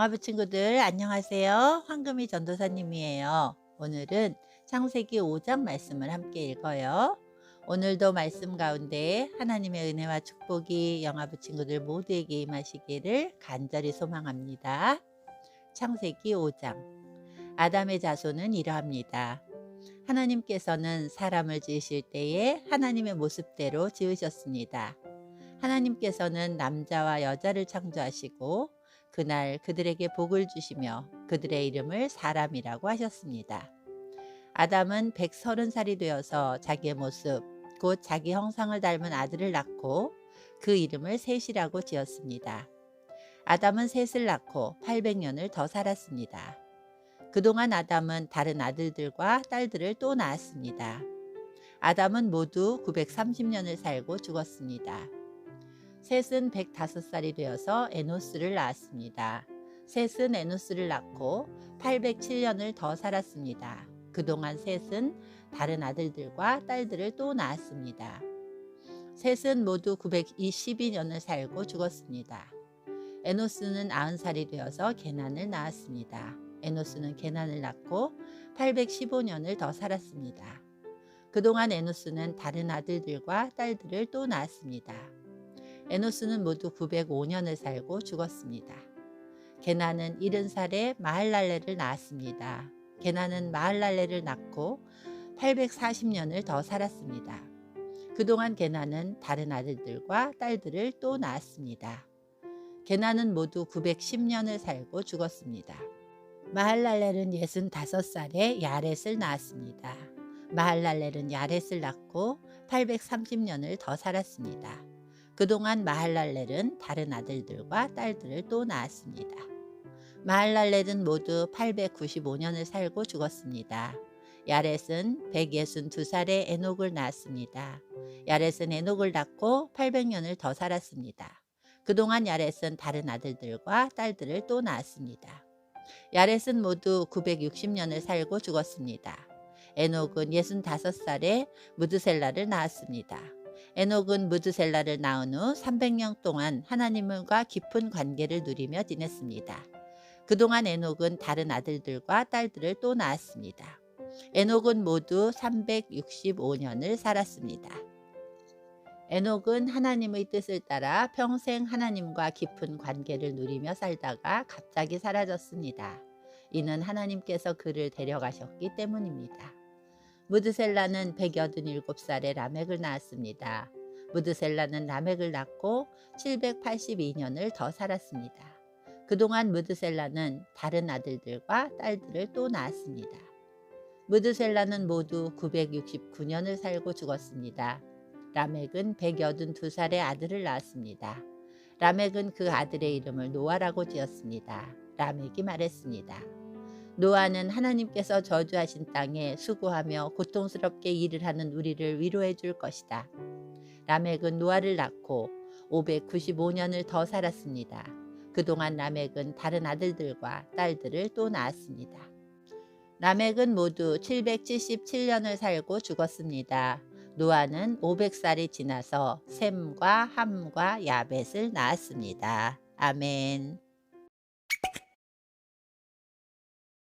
영화부 친구들 안녕하세요. 황금이 전도사님이에요. 오늘은 창세기 5장 말씀을 함께 읽어요. 오늘도 말씀 가운데 하나님의 은혜와 축복이 영화부 친구들 모두에게 임하시기를 간절히 소망합니다. 창세기 5장 아담의 자손은 이러합니다. 하나님께서는 사람을 지으실 때에 하나님의 모습대로 지으셨습니다. 하나님께서는 남자와 여자를 창조하시고 그날 그들에게 복을 주시며 그들의 이름을 사람이라고 하셨습니다. 아담은 130살이 되어서 자기의 모습, 곧 자기 형상을 닮은 아들을 낳고 그 이름을 셋이라고 지었습니다. 아담은 셋을 낳고 800년을 더 살았습니다. 그동안 아담은 다른 아들들과 딸들을 또 낳았습니다. 아담은 모두 930년을 살고 죽었습니다. 셋은 105살이 되어서 에노스를 낳았습니다. 셋은 에노스를 낳고 807년을 더 살았습니다. 그동안 셋은 다른 아들들과 딸들을 또 낳았습니다. 셋은 모두 922년을 살고 죽었습니다. 에노스는 90살이 되어서 게난을 낳았습니다. 에노스는 게난을 낳고 815년을 더 살았습니다. 그동안 에노스는 다른 아들들과 딸들을 또 낳았습니다. 에노스는 모두 905년을 살고 죽었습니다. 게나는 70살에 마할랄레를 낳았습니다. 게나는 마할랄레를 낳고 840년을 더 살았습니다. 그동안 게나는 다른 아들들과 딸들을 또 낳았습니다. 게나는 모두 910년을 살고 죽었습니다. 마할랄렐은 65살에 야렛을 낳았습니다. 마할랄렐은 야렛을 낳고 830년을 더 살았습니다. 그동안 마할랄렐은 다른 아들들과 딸들을 또 낳았습니다. 마할랄렐은 모두 895년을 살고 죽었습니다. 야렛은 162살에 에녹을 낳았습니다. 야렛은 에녹을 낳고 800년을 더 살았습니다. 그동안 야렛은 다른 아들들과 딸들을 또 낳았습니다. 야렛은 모두 960년을 살고 죽었습니다. 에녹은 65살에 무드셀라를 낳았습니다. 에녹은 무드셀라를 낳은 후 300년 동안 하나님과 깊은 관계를 누리며 지냈습니다. 그동안 에녹은 다른 아들들과 딸들을 또 낳았습니다. 에녹은 모두 365년을 살았습니다. 에녹은 하나님의 뜻을 따라 평생 하나님과 깊은 관계를 누리며 살다가 갑자기 사라졌습니다. 이는 하나님께서 그를 데려가셨기 때문입니다. 무드셀라는 187살에 라멕을 낳았습니다. 무드셀라는 라멕을 낳고 782년을 더 살았습니다. 그동안 무드셀라는 다른 아들들과 딸들을 또 낳았습니다. 무드셀라는 모두 969년을 살고 죽었습니다. 라멕은 182살의 아들을 낳았습니다. 라멕은 그 아들의 이름을 노아라고 지었습니다. 라멕이 말했습니다. 노아는 하나님께서 저주하신 땅에 수고하며 고통스럽게 일을 하는 우리를 위로해 줄 것이다. 라멕은 노아를 낳고 595년을 더 살았습니다. 그동안 라멕은 다른 아들들과 딸들을 또 낳았습니다. 라멕은 모두 777년을 살고 죽었습니다. 노아는 500살이 지나서 셈과 함과 야벳을 낳았습니다. 아멘.